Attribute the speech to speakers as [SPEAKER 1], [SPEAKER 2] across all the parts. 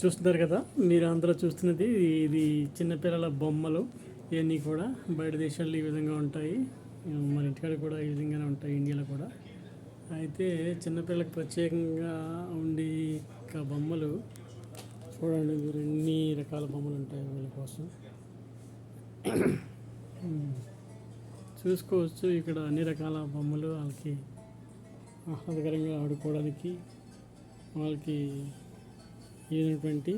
[SPEAKER 1] చూస్తున్నారు కదా మీరు అందరూ చూస్తున్నది ఇది చిన్నపిల్లల బొమ్మలు. ఇవన్నీ కూడా బయట దేశాల్లో ఈ విధంగా ఉంటాయి. మన ఇంటికాడ కూడా ఈ విధంగానే ఉంటాయి ఇండియాలో కూడా. అయితే చిన్నపిల్లలకు ప్రత్యేకంగా ఉండి ఇంకా బొమ్మలు చూడండి మీరు ఎన్ని రకాల బొమ్మలు ఉంటాయి వీళ్ళ కోసం. చూసుకోవచ్చు ఇక్కడ అన్ని రకాల బొమ్మలు వాళ్ళకి ఆహ్లాదకరంగా ఆడుకోవడానికి వాళ్ళకి అయినటువంటి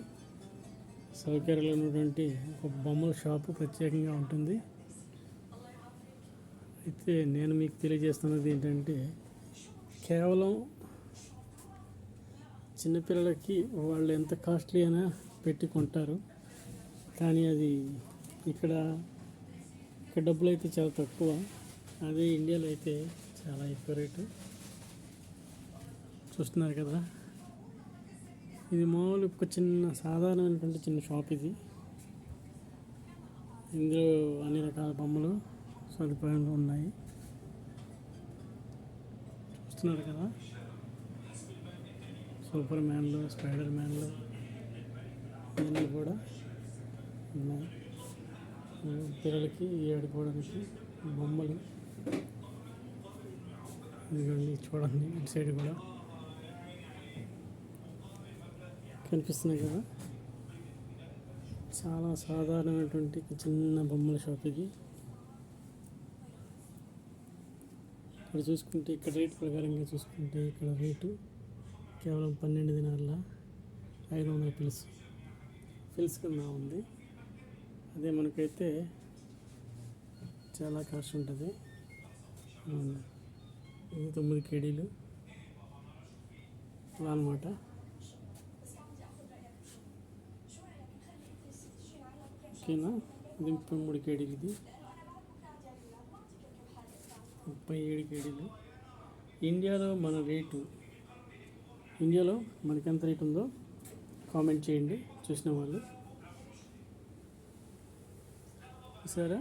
[SPEAKER 1] సౌకర్యాలు ఉన్నటువంటి ఒక బొమ్మల షాపు ప్రత్యేకంగా ఉంటుంది. అయితే నేను మీకు తెలియజేస్తున్నది ఏంటంటే కేవలం చిన్నపిల్లలకి వాళ్ళు ఎంత కాస్ట్లీ అయినా పెట్టి కొంటారు. కానీ అది ఇక్కడ ఇక్కడ డబ్బులు అయితే చాలా తక్కువ. అదే ఇండియాలో అయితే చాలా ఎక్కువ రేటు. చూస్తున్నారు కదా. ఇది మామూలు ఒక చిన్న సాధారణమైనటువంటి చిన్న షాప్ ఇది. ఇందులో అన్ని రకాల బొమ్మలు సదుపాయాలు ఉన్నాయి. చూస్తున్నారు కదా? సూపర్ మ్యాన్లు స్పైడర్ మ్యాన్లు ఇవన్నీ కూడా ఉన్నాయి. పిల్లలకి ఆడుకోవడానికి బొమ్మలు. ఇదిగోండి చూడండి ఇటు సైడ్ కూడా. కనిపిస్తున్నాయి కదా. చాలా సాధారణమైనటువంటి చిన్న బొమ్మల షాప్ ఇది. ఇక్కడ చూసుకుంటే ఇక్కడ రేట్ ప్రకారంగా చూసుకుంటే ఇక్కడ రేటు కేవలం పన్నెండు దినాల ఐదు వందల పిల్స్. పిల్స్ కింద ఉంది. అదే మనకైతే చాలా కాస్ట్ ఉంటుంది. ఇది తొమ్మిది కేడీలు అలా అనమాట ఓకేనా ముప్పై మూడు కేడీలు ఇది ముప్పై ఏడు కేడీలు ఇండియాలో మన రేటు ఇండియాలో మనకి ఎంత రేట్ ఉందో కామెంట్ చేయండి చూసిన వాళ్ళు. సరే